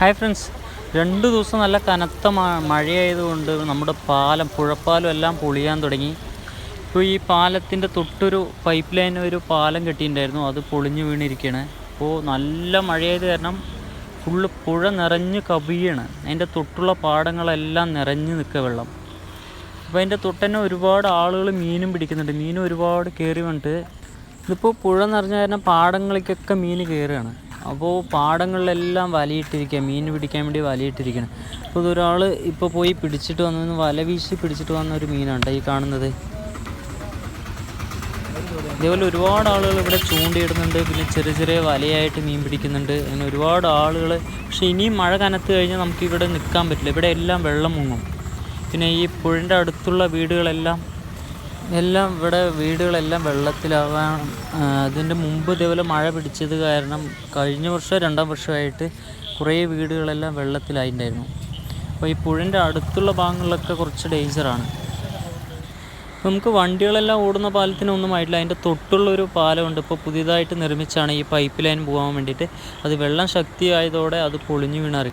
Hi friends. രണ്ട് ദിവസം നല്ല കനത്ത മഴയായതുകൊണ്ട് നമ്മുടെ പാലം പുഴപ്പാലം എല്ലാം പൊളിയാൻ തുടങ്ങി. ഇപ്പോൾ ഈ പാലത്തിന്റെ തൊട്ടൊരു പൈപ്പ് ലൈൻ ഒരു പാലം കെട്ടിയിട്ടുണ്ടായിരുന്നു. അത് പൊളിഞ്ഞു വീണിരിക്കുകയാണ്. അപ്പോൾ നല്ല മഴയായത് കാരണം ഫുള്ള് പുഴ നിറഞ്ഞ് കവിയാണ്. അതിന്റെ തൊട്ടുള്ള പാടങ്ങളെല്ലാം നിറഞ്ഞ് നിൽക്കുക വെള്ളം. അപ്പോൾ അതിന്റെ തൊട്ടന്നെ ഒരുപാട് ആളുകൾ മീനും പിടിക്കുന്നുണ്ട്. മീനും ഒരുപാട് കയറി വന്നിട്ട് ഇതിപ്പോൾ പുഴ നിറഞ്ഞ കാരണം പാടങ്ങളിലേക്കൊക്കെ മീൻ കയറുകയാണ്. അപ്പോൾ പാടങ്ങളിലെല്ലാം വലയിട്ടിരിക്കുക മീൻ പിടിക്കാൻ വേണ്ടി വലയിട്ടിരിക്കണം. അപ്പോൾ ഇതൊരാൾ ഇപ്പോൾ പോയി പിടിച്ചിട്ട് വന്നു വല വീശി പിടിച്ചിട്ട് വന്ന ഒരു മീനാണ് ഈ കാണുന്നത്. ഇതേപോലെ ഒരുപാട് ആളുകൾ ഇവിടെ ചൂണ്ടയിടുന്നുണ്ട് പിന്നെ ചെറിയ ചെറിയ വലയായിട്ട് മീൻ പിടിക്കുന്നുണ്ട് അങ്ങനെ ഒരുപാട് ആളുകൾ പക്ഷെ ഇനിയും മഴ കനത്ത് കഴിഞ്ഞാൽ നമുക്ക് ഇവിടെ നിൽക്കാൻ പറ്റില്ല ഇവിടെ എല്ലാം വെള്ളം മുങ്ങും. പിന്നെ ഈ പുഴന്റെ അടുത്തുള്ള വീടുകളെല്ലാം എല്ലാം ഇവിടെ വീടുകളെല്ലാം വെള്ളത്തിലാവാൻ അതിന്റെ മുമ്പ് ഇതേപോലെ മഴ പിടിച്ചത് കാരണം കഴിഞ്ഞ വർഷം രണ്ടാം വർഷമായിട്ട് കുറേ വീടുകളെല്ലാം വെള്ളത്തിലായിട്ടുണ്ടായിരുന്നു. അപ്പോൾ ഈ പുഴന്റെ അടുത്തുള്ള ഭാഗങ്ങളിലൊക്കെ കുറച്ച് ഡേഞ്ചറാണ് നമുക്ക് വണ്ടികളെല്ലാം ഓടുന്ന പാലത്തിനൊന്നും ആയിട്ടില്ല. അതിന്റെ തൊട്ടുള്ള ഒരു പാലമുണ്ട്. ഇപ്പോൾ പുതിയതായിട്ട് നിർമ്മിച്ചാണ് ഈ പൈപ്പ് ലൈൻ പോകാൻ വേണ്ടിയിട്ട്. അത് വെള്ളം ശക്തിയായതോടെ അത് പൊളിഞ്ഞു വീണറി